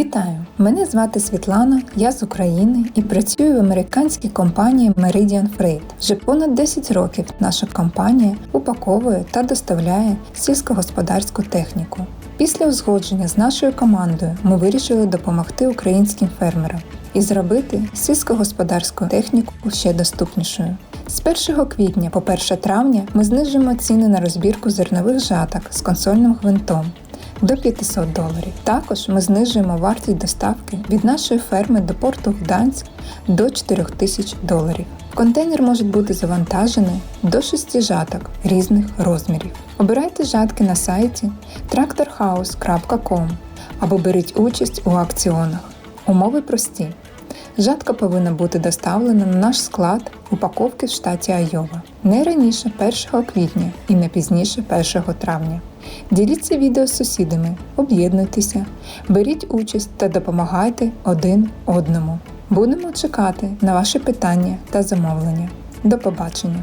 Вітаю! Мене звати Світлана, я з України і працюю в американській компанії Meridian Freight. Вже понад 10 років наша компанія упаковує та доставляє сільськогосподарську техніку. Після узгодження з нашою командою ми вирішили допомогти українським фермерам і зробити сільськогосподарську техніку ще доступнішою. З 1 квітня по 1 травня ми знижуємо ціни на розбірку зернових жаток з консольним гвинтом до 500 доларів. Також ми знижуємо вартість доставки від нашої ферми до порту Гданськ до 4000 доларів. Контейнер може бути завантажений до 6 жаток різних розмірів. Обирайте жатки на сайті tractorhouse.com або беріть участь у акціонах. Умови прості. Жатка повинна бути доставлена на наш склад упаковки в штаті Айова не раніше 1 квітня і не пізніше 1 травня. Діліться відео з сусідами, об'єднуйтеся, беріть участь та допомагайте один одному. Будемо чекати на ваші питання та замовлення. До побачення!